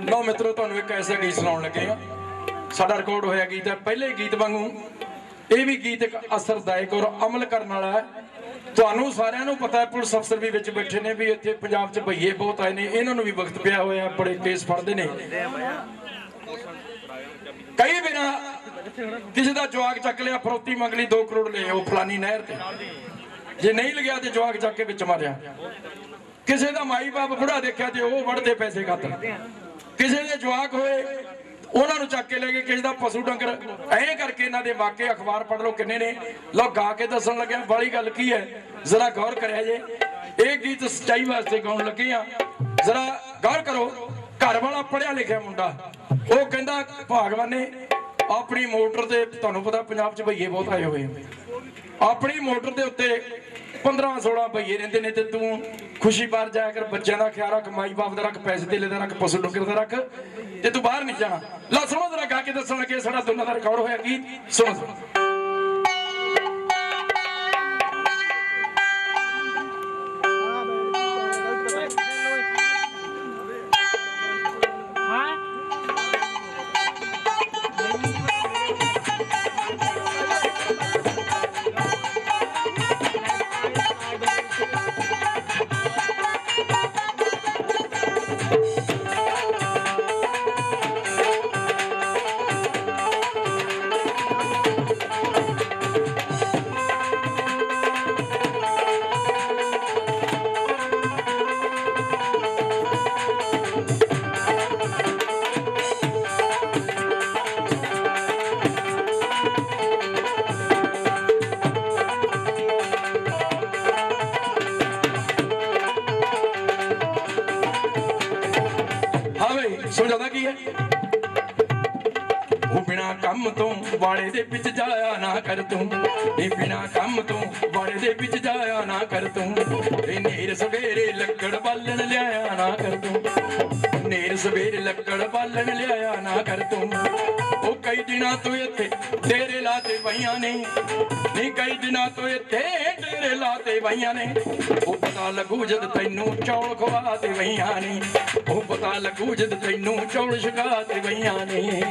ਲਓ ਮਿੱਤਰੋ, ਤੁਹਾਨੂੰ ਇੱਕ ਐਸਾ ਗੀਤ ਸੁਣਾਉਣ ਲੱਗੇ ਆ ਸਾਡਾ ਰਿਕਾਰਡ ਹੋਇਆ ਗੀਤ ਹੈ, ਪਹਿਲੇ ਗੀਤ ਵਾਂਗੂ। ਇਹ ਵੀ ਗੀਤ ਇੱਕ ਅਸਰਦਾਇਕ ਔਰ ਅਮਲ ਕਰਨ ਵਾਲਾ ਹੈ। ਤੁਹਾਨੂੰ ਸਾਰਿਆਂ ਨੂੰ ਪਤਾ ਹੈ, ਪੁਲਿਸ ਅਫਸਰ ਵੀ ਵਿੱਚ ਬੈਠੇ ਨੇ ਵੀ ਇੱਥੇ ਪੰਜਾਬ 'ਚ ਭਈਏ ਬਹੁਤ ਆਏ ਨੇ। ਇਹਨਾਂ ਨੂੰ ਵੀ ਵਕਤ ਪਿਆ ਹੋਇਆ, ਬੜੇ ਕੇਸ ਫੜਦੇ ਨੇ। ਕਈ ਬਿਨਾ ਕਿਸੇ ਦਾ ਜਵਾਕ ਚੱਕ ਲਿਆ, ਫਰੋਤੀ ਮੰਗ ਲਈ 2 ਕਰੋੜ ਲਏ ਉਹ ਫਲਾਨੀ ਨਹਿਰ ਤੇ। ਜੇ ਨਹੀਂ ਲਗਿਆ ਤੇ ਜਵਾਕ ਚੱਕ ਕੇ ਵਿੱਚ ਮਾਰਿਆ। ਕਿਸੇ ਦਾ ਮਾਈ ਬਾਪ ਬੁੜਾ ਦੇਖਿਆ ਤੇ ਉਹ ਵੜਦੇ ਪੈਸੇ ਖਾਤਰ। ਕਿਸੇ ਦੇ ਜਵਾਕ ਹੋਏ, ਉਹਨਾਂ ਨੂੰ ਚੱਕ ਕੇ ਲੈ ਗਏ, ਕਿਸੇ ਦਾ ਪਸ਼ੂ ਡੰਗਰ। ਐਂ ਕਰਕੇ ਇਹਨਾਂ ਦੇ ਵਾਕੇ ਅਖਬਾਰ ਪੜ੍ਹ ਲਓ ਕਿੰਨੇ ਨੇ। ਲਓ, ਗਾ ਕੇ ਦੱਸਣ ਲੱਗਿਆ, ਵਾਲੀ ਗੱਲ ਕੀ ਹੈ? ਜ਼ਰਾ ਗੌਰ ਕਰਿਆ ਜੇ। ਇਹ ਗੀਤ ਸੱਚਾਈ ਵਾਸਤੇ ਗਾਉਣ ਲੱਗੇ ਆ। ਜ਼ਰਾ ਗੌਰ ਕਰੋ, ਘਰ ਵਾਲਾ ਪੜਿਆ ਲਿਖਿਆ ਮੁੰਡਾ। ਉਹ ਕਹਿੰਦਾ, ਭਾਗਵਾਨੇ, ਆਪਣੀ ਮੋਟਰ ਤੇ ਤੁਹਾਨੂੰ ਪਤਾ ਪੰਜਾਬ 'ਚ ਭਈਏ ਬਹੁਤ ਆਏ ਹੋਏ ਆਪਣੀ ਮੋਟਰ ਦੇ ਉੱਤੇ 15 16 ਭਈਏ ਰਹਿੰਦੇ ਨੇ ਤੇ ਤੂੰ ਖੁਸ਼ੀ ਬਾਹਰ ਜਾਇਆ ਕਰ, ਬੱਚਿਆਂ ਦਾ ਖਿਆਲ ਰੱਖ, ਮਾਈ ਬਾਪ ਦਾ ਰੱਖ, ਪੈਸੇ ਧੇਲੇ ਦਾ ਰੱਖ ਪਸ਼ੂ ਡੰਗਰ ਦਾ ਰੱਖ। ਤੇ ਤੂੰ ਬਾਹਰ ਨਹੀਂ ਜਾਣਾ ਲਓ ਸੁਣੋ ਜਰਾ ਗਾ ਕੇ ਦੱਸਣ ਲੱਗੇ ਸਾਡਾ ਦੋਨਾਂ ਦਾ ਰਿਕਾਰਡ ਹੋਇਆ ਕੀ? ਸੁਣੋ ਸੁਣੋ ਉਹ ਬਿਨਾ ਕੰਮ ਤੋਂ ਵਾੜੇ ਦੇ ਵਿੱਚ ਜਾਇਆ ਨਾ ਕਰ ਤੂੰ। ਇਹ ਬਿਨਾ ਕੰਮ ਤੋਂ ਵਾੜੇ ਦੇ ਵਿੱਚ ਜਾਇਆ ਨਾ ਕਰ ਤੂੰ। ਇਹ ਨੇਰ ਸਵੇਰੇ ਲੱਕੜ ਬਾਲਣ ਲਿਆਇਆ ਨਾ ਕਰ ਤੂੰ। ਨੇਰ ਸਵੇਰੇ ਲੱਕੜ ਬਾਲਣ ਲਿਆਇਆ ਨਾ ਕਰ ਤੂੰ। ਉਹ ਕਈ ਦਿਨਾਂ ਤੋਂ ਇੱਥੇ ਤੇਰੇ ਲਾਤੇ ਪਈਆਂ ਨੇ। ਨਹੀਂ ਕਈ ਦਿਨਾਂ ਤੋਂ ਇੱਥੇ ਤੇਰੇ ਲਾਤੇ ਪਈਆਂ ਨੇ। ਉਹ ਪਤਾ ਲੱਗੂ ਜਦ ਤੈਨੂੰ ਚੌਲ ਖਵਾ ਤੇ ਵਈਆਂ ਨੇ। ਉਹ ਪਤਾ ਲੱਗੂ ਜਦ ਤੈਨੂੰ ਚੌਲ ਛਕਾ ਤੇ ਵਈਆਂ ਨੇ।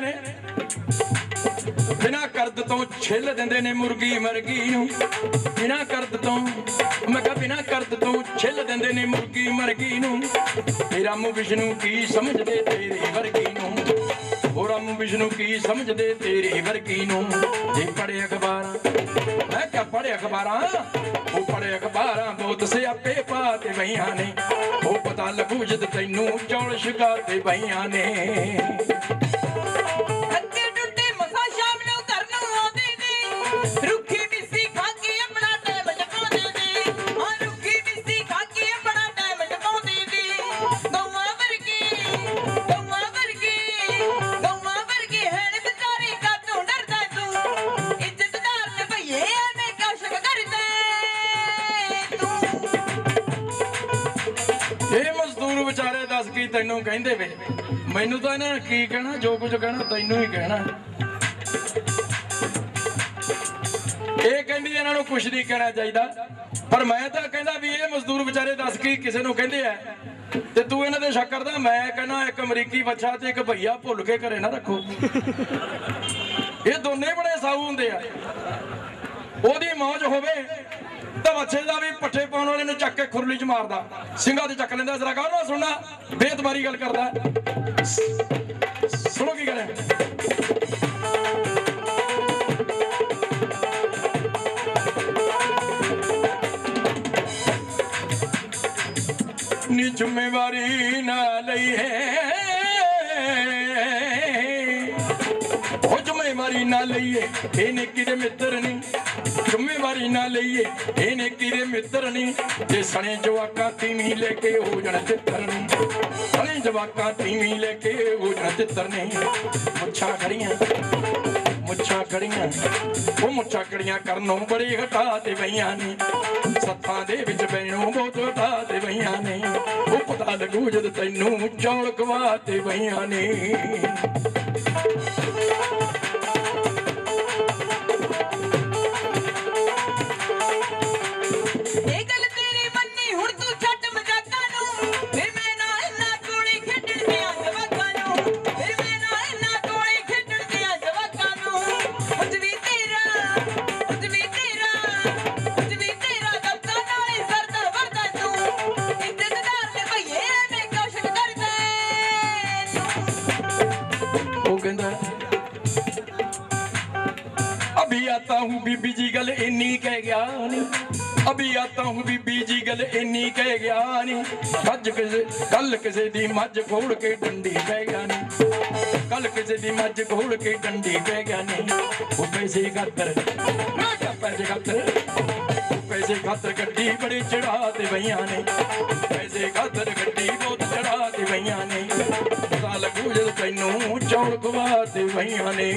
ਕੀ ਨੇ। ਬਿਨਾ ਕਰਦ ਤੋਂ ਛਿੱਲ ਦਿੰਦੇ ਨੇ ਮੁਰਗੀ ਮਰਗੀ ਨੂੰ। ਬਿਨਾ ਕਰਦ ਤੋਂ, ਮੈਂ ਕਿਹਾ ਬਿਨਾ ਕਰਦ ਤੋਂ ਛਿੱਲ ਦਿੰਦੇ ਨੇ ਮੁਰਗੀ ਮਰਗੀ ਨੂੰ। ਇਹ ਰਾਮ ਵਿਸ਼ਨੂੰ ਕੀ ਸਮਝਦੇ ਤੇਰੀ ਵਰਗੀ ਨੂੰ? ਰਾਮ ਵਿਸ਼ਨੂੰ ਕੀ ਸਮਝਦੇ ਤੇਰੀ ਵਰਗੀ ਨੂੰ? ਜੇ ਪੜੇ ਅਖਬਾਰਾਂ, ਮੈਂ ਕਿਹਾ ਪੜੇ ਅਖਬਾਰਾਂ, ਉਹ ਪੜੇ ਅਖਬਾਰਾਂ ਬਹੁਤ ਸਿਆਪੇ ਪਾ ਤੇ ਬਈਆਂ ਨੇ। ਉਹ ਪਤਾ ਲੱਗੂ ਜਦ ਤੈਨੂੰ ਚੌਲ ਛਕਾ ਤੇ ਵਈਆਂ ਨੇ। ਤੈਨੂੰ ਕਹਿੰਦੇ ਵੇ। ਮੈਨੂੰ ਤਾਂ ਇਹਨਾਂ ਨੇ ਕੀ ਕਹਿਣਾ, ਜੋ ਕੁਝ ਕਹਿਣਾ, ਤੈਨੂੰ ਹੀ ਕਹਿਣਾ। ਇਹ ਕਹਿੰਦੀ ਇਹਨਾਂ ਨੂੰ ਕੁਝ ਨਹੀਂ ਕਹਿਣਾ ਚਾਹੀਦਾ। ਪਰ ਮੈਂ ਤਾਂ ਕਹਿੰਦਾ ਵੀ ਇਹ ਮਜ਼ਦੂਰ ਵਿਚਾਰੇ ਦੱਸ ਕੀ ਕਿਸੇ ਨੂੰ ਕਹਿੰਦੇ ਆ। ਤੇ ਤੂੰ ਇਹਨਾਂ ਦੇ ਸ਼ੱਕ ਕਰਦਾ, ਮੈਂ ਕਹਿੰਦਾ ਇੱਕ ਅਮਰੀਕੀ ਬੱਚਾ ਤੇ ਇੱਕ ਭਈਆ ਭੁੱਲ ਕੇ ਘਰੇ ਨਾ ਰੱਖੋ। ਇਹ ਦੋਨੇ ਬੜੇ ਸਾਊ ਹੁੰਦੇ ਆ। ਉਹਦੀ ਮੌਜ ਹੋਵੇ ਤਾਂ ਦਾ ਵੀ ਪੱਠੇ ਪਾਉਣ ਵਾਲੇ ਨੂੰ ਚੱਕ ਕੇ ਖੁਰਲੀ 'ਚ ਮਾਰਦਾ। ਸਿੰਘਾਂ ਤੇ ਚੱਕ ਲੈਂਦਾ, ਜ਼ਰਾ ਗੌਰ ਸੁਣਨਾ। ਬੇਤਬਾਰੀ ਗੱਲ ਕਰਦਾ। ਸੁਣੋ ਕੀ ਕਰੇ ਨੀ ਜ਼ਿੰਮੇਵਾਰੀ ਨਾ ਲਈਏ। ਜ਼ਿੰਮੇਵਾਰੀ ਨਾ ਲਈਏ ਇਹਨੇ ਕਿਹਦੇ ਮਿੱਤਰ ਨਹੀਂ ਜ਼ਿੰਮੇਵਾਰੀ ਨਾ ਲਈਏ ਇਹਨੇ ਕਿਹਦੇ ਮਿੱਤਰ ਨਹੀਂ ਜੇ ਸਣੇ ਜਵਾਕਾਂ ਤੀਵੀਂ ਲੈ ਕੇ ਹੋ ਜਾਣ ਤਿੱਤਰ ਨਹੀਂ ਸਣੇ ਜਵਾਕਾਂ ਤੀਵੀਂ ਲੈ ਕੇ ਹੋ ਜਾਣ ਤਿੱਤਰ ਨਹੀਂ ਮੁੱਛਾਂ ਖੜੀਆਂ, ਮੁੱਛਾਂ ਕੜੀਆਂ ਉਹ ਮੁੱਛਾਂ ਕੜੀਆਂ ਕਰਨੋਂ ਬੜੀ ਹਟਾ ਤੇ ਬਈਆਂ ਨੇ। ਸੱਥਾਂ ਦੇ ਵਿੱਚ ਬੈਣੋਂ ਬਹੁਤ ਹਟਾ ਤੇ ਬਈਆਂ ਨੇ। ਉਹ ਪਤਾ ਲੱਗੂ ਜਦ ਤੈਨੂੰ ਚੌਲ ਖਵਾ ਤੇ ਬਈਆਂ ਨੇ। ਬੀਬੀ ਜੀ ਗੱਲ ਇੰਨੀ ਕਹਿ ਗਿਆ ਨਹੀਂ ਅਭੀ ਆਤਾ ਹੂੰ ਬੀਬੀ ਜੀ ਗੱਲ ਇੰਨੀ ਕਹਿ ਗਿਆ ਨਹੀਂ ਅੱਜ ਕਿਸੇ ਕੱਲ ਕਿਸੇ ਦੀ ਮੱਝ ਖੋਲ ਕੇ ਡੰਡੀ ਪੈ ਗਿਆ ਨਹੀਂ ਕੱਲ ਕਿਸੇ ਦੀ ਮੱਝ ਖੋਲ ਕੇ ਡੰਡੀ ਪੈ ਗਿਆ ਨਹੀਂ ਉਹ ਪੈਸੇ ਖਾਤਰ ਮੈਂ ਕਿਹਾ ਪੈਸੇ ਖਾਤਰ। ਪੈਸੇ ਖਾਤਰ ਗੱਡੀ ਬੜੀ ਚੜਾ ਤੇ ਬਈਆਂ ਨੇ। ਪੈਸੇ ਖਾਤਰ ਗੱਡੀ ਬਹੁਤ ਚੜਾ ਤੇ ਬਈਆਂ ਨੇ। ਪਤਾ ਲੱਗੂ ਜਦ ਤੈਨੂੰ ਚੌਲ ਖਵਾ ਤੇ ਬਈਆਂ ਨੇ।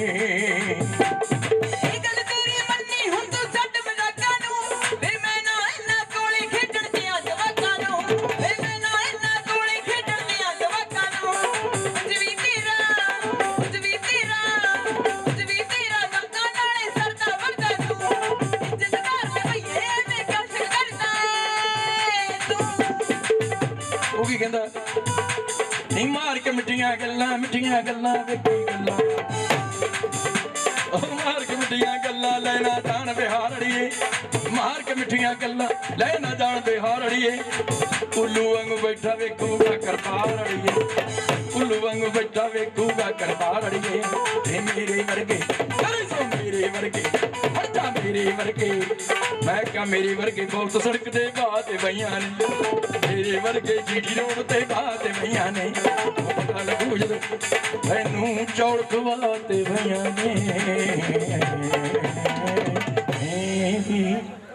ਕਹਿੰਦਾ, ਨਹੀਂ ਮਾਰ ਕੇ ਮਿੱਠੀਆਂ ਗੱਲਾਂ ਮਿੱਠੀਆਂ ਗੱਲਾਂ ਵੇ ਕੀ ਗੱਲਾਂ। ਉਹ ਮਾਰ ਕੇ ਮਿੱਠੀਆਂ ਗੱਲਾਂ, ਲੈ ਨਾ ਜਾਣ ਬਿਹਾਰ ਅੜੀਏ ਮਾਰ ਕੇ ਮਿੱਠੀਆਂ ਗੱਲਾਂ, ਲੈ ਨਾ ਜਾਣ ਬਿਹਾਰ ਅੜੀਏ ਉੱਲੂ ਵਾਂਗ ਬੈਠਾ ਵੇਖੂਗਾ ਕਰਤਾਰ ਅੜੀਏ ਉੱਲੂ ਵਾਂਗ ਬੈਠਾ ਵੇਖੂਗਾ ਕਰਤਾਰ ਅੜੀਏ ਤੇ ਮੇਰੇ ਵਰਗੇ ਕਰੇ ਸੋ ਮੇਰੇ ਵਰਗੇ। ਹਟਾ ਵਰਗੇ, ਮੈਂ ਕਿਹਾ ਮੇਰੇ ਵਰਗੇ ਬਹੁਤ ਸੜਕ ਤੇ ਬਾਹ ਤੇ ਬਈਆਂ ਨੇ। ਮੇਰੇ ਵਰਗੇ ਜੀਡੀ ਰੋਡ ਤੇ ਬਾਹ ਤੇ ਬਈਆਂ ਨੇ। ਉਹ ਪਤਾ ਲੱਗੂ ਚੌੜ ਖਵਾ ਤੇ ਬਈਆਂ ਨੇ।